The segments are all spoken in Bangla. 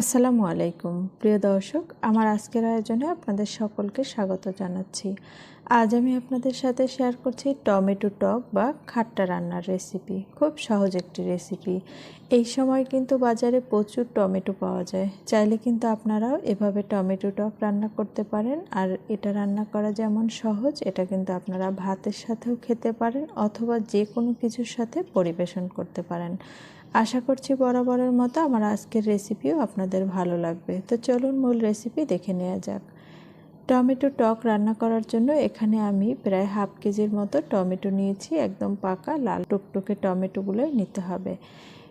আসসালামু আলাইকুম। প্রিয় দর্শক, আমার আজকের আয়োজনে আপনাদের সকলকে স্বাগত জানাচ্ছি। আজ আমি আপনাদের সাথে শেয়ার করছি টমেটো টক বা খাট্টা রান্নার রেসিপি খুব সহজ একটি রেসিপি এই সময় কিন্তু বাজারে প্রচুর টমেটো পাওয়া যায়। চাইলে কিন্তু আপনারাও এভাবে টমেটো টক রান্না করতে পারেন। আর এটা রান্না করা যেমন সহজ, এটা কিন্তু আপনারা ভাতের সাথেও খেতে পারেন অথবা যে কোনো কিছুর সাথে পরিবেশন করতে পারেন। আশা করছি বরাবরের মতো আমার আজকের রেসিপিও আপনাদের ভালো লাগবে। তো চলুন মূল রেসিপি দেখে নেওয়া যাক। টমেটো টক রান্না করার জন্য এখানে আমি প্রায় হাফ কেজির মতো টমেটো নিয়েছি, একদম পাকা লাল টুকটুকে টমেটোগুলো নিতে হবে।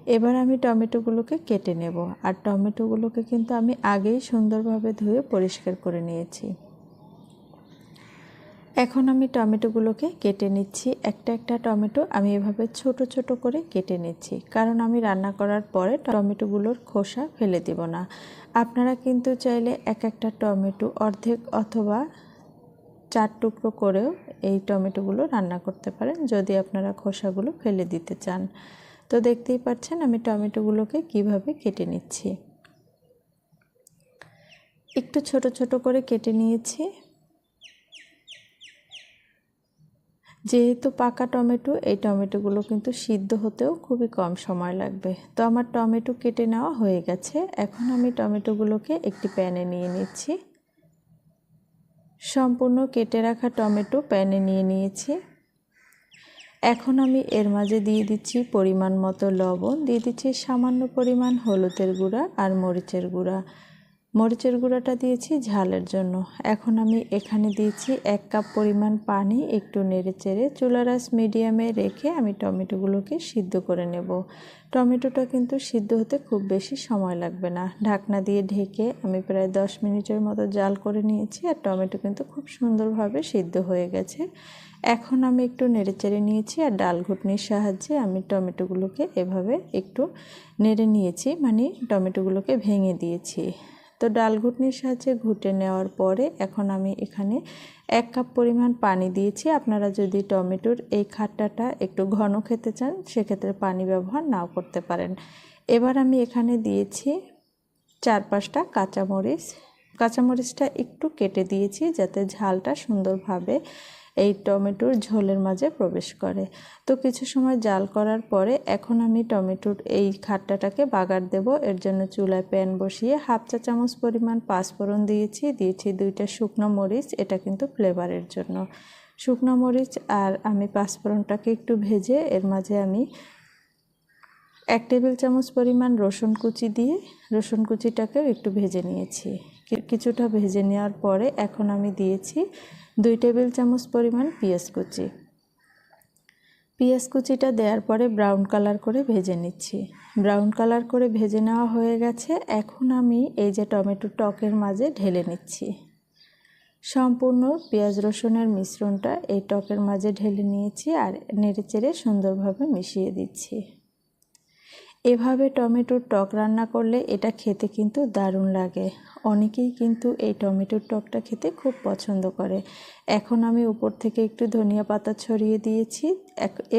এবার আমি টমেটোগুলোকে কেটে নেব। আর টমেটোগুলোকে কিন্তু আমি আগেই সুন্দরভাবে ধুয়ে পরিষ্কার করে নিয়েছি। এখন আমি টমেটোগুলোকে কেটে নিচ্ছি। একটা একটা টমেটো আমি এভাবে ছোট ছোট করে কেটে নিচ্ছি। কারণ আমি রান্না করার পরে টমেটোগুলোর খোসা ফেলে দেব না। আপনারা কিন্তু চাইলে এক একটা টমেটো অর্ধেক অথবা চার টুকরো করেও এই টমেটোগুলো রান্না করতে পারেন, যদি আপনারা খোসাগুলো ফেলে দিতে চান। তো দেখতেই পাচ্ছেন আমি টমেটোগুলোকে কীভাবে কেটে নিচ্ছি। একটু ছোট ছোট করে কেটে নিয়েছি। যেহেতু পাকা টমেটো, এই টমেটোগুলো কিন্তু সিদ্ধ হতেও খুবই কম সময় লাগবে। তো আমার টমেটো কেটে নেওয়া হয়ে গেছে। এখন আমি টমেটোগুলোকে একটি প্যানে নিয়ে নিচ্ছি। সম্পূর্ণ কেটে রাখা টমেটো প্যানে নিয়ে নিয়েছি। এখন আমি এর মাঝে দিয়ে দিচ্ছি পরিমাণ মতো লবণ। দিয়ে দিচ্ছি সামান্য পরিমাণ হলুদের গুঁড়া আর মরিচের গুঁড়া। মরিচের গুঁড়াটা দিয়েছি ঝালের জন্য। এখন আমি এখানে দিয়েছি এক কাপ পরিমাণ পানি, একটু নেড়ে চেড়ে চুলারাস মিডিয়ামে রেখে আমি টমেটোগুলোকে সিদ্ধ করে নেব। টমেটোটা কিন্তু সিদ্ধ হতে খুব বেশি সময় লাগবে না। ঢাকনা দিয়ে ঢেকে আমি প্রায় দশ মিনিটের মতো জাল করে নিয়েছি আর টমেটো কিন্তু খুব সুন্দরভাবে সিদ্ধ হয়ে গেছে। এখন আমি একটু নেড়ে চেড়ে নিয়েছি আর ডাল ঘুটনির সাহায্যে আমি টমেটোগুলোকে এভাবে একটু নেড়ে নিয়েছি মানে টমেটোগুলোকে ভেঙে দিয়েছি। তো ডাল ঘুটনির সাহায্যে ঘুটে নেওয়ার পরে এখন আমি এখানে এক কাপ পরিমাণ পানি দিয়েছি। আপনারা যদি টমেটোর এই খাট্টাটা একটু ঘন খেতে চান, সেক্ষেত্রে পানি ব্যবহার নাও করতে পারেন। এবার আমি এখানে দিয়েছি চার পাঁচটা কাঁচামরিচ। কাঁচামরিচটা একটু কেটে দিয়েছি যাতে ঝালটা সুন্দরভাবে এই টমেটোর ঝোলের মাঝে প্রবেশ করে। তো কিছু সময় জাল করার পরে এখন আমি টমেটোর এই খাট্টাটাকে বাগার দেব। এর জন্য চুলায় প্যান বসিয়ে হাফ চা চামচ পরিমাণ পাঁচফোড়ন দিয়েছি। দিয়েছি দুইটা শুকনো মরিচ, এটা কিন্তু ফ্লেভারের জন্য। শুকনো মরিচ আর আমি পাঁচফোড়নটাকে একটু ভেজে এর মাঝে আমি এক টেবিল চামচ পরিমাণ রসুন কুচি দিয়ে, রসুন কুচিটাকেও একটু ভেজে নিয়েছি। কিছুটা ভেজে নেওয়ার পরে এখন আমি দিয়েছি দুই টেবিল চামচ পরিমাণ পেঁয়াজ কুচি। পেঁয়াজ কুচিটা দেওয়ার পরে ব্রাউন কালার করে ভেজে নিচ্ছি। ব্রাউন কালার করে ভেজে নেওয়া হয়ে গেছে। এখন আমি এই যে টমেটো টকের মাঝে ঢেলে নিচ্ছি। সম্পূর্ণ পেঁয়াজ রসুনের মিশ্রণটা এই টকের মাঝে ঢেলে নিয়েছি আর নেড়ে চেড়ে সুন্দরভাবে মিশিয়ে দিচ্ছি। এভাবে টমেটোর টক রান্না করলে এটা খেতে কিন্তু দারুণ লাগে। অনেকেই কিন্তু এই টমেটোর টকটা খেতে খুব পছন্দ করে। এখন আমি উপর থেকে একটু ধনিয়া পাতা ছড়িয়ে দিয়েছি।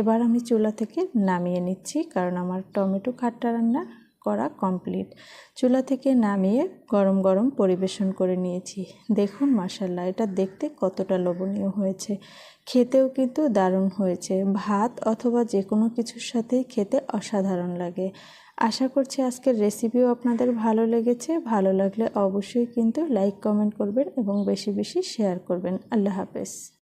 এবার আমি চুলা থেকে নামিয়ে নিচ্ছি, কারণ আমার টমেটো খাট্টা রান্না করা কমপ্লিট চুলা থেকে নামিয়ে গরম গরম পরিবেশন করে নিয়েছি। দেখুন মাসাল্লাহ এটা দেখতে কতটা লোভনীয় হয়েছে। খেতেও কিন্তু দারুণ হয়েছে। ভাত অথবা যে কোনো কিছুর সাথেই খেতে অসাধারণ লাগে। আশা করছি আজকের রেসিপিও আপনাদের ভালো লেগেছে। ভালো লাগলে অবশ্যই কিন্তু লাইক কমেন্ট করবেন এবং বেশি বেশি শেয়ার করবেন। আল্লাহ হাফেজ।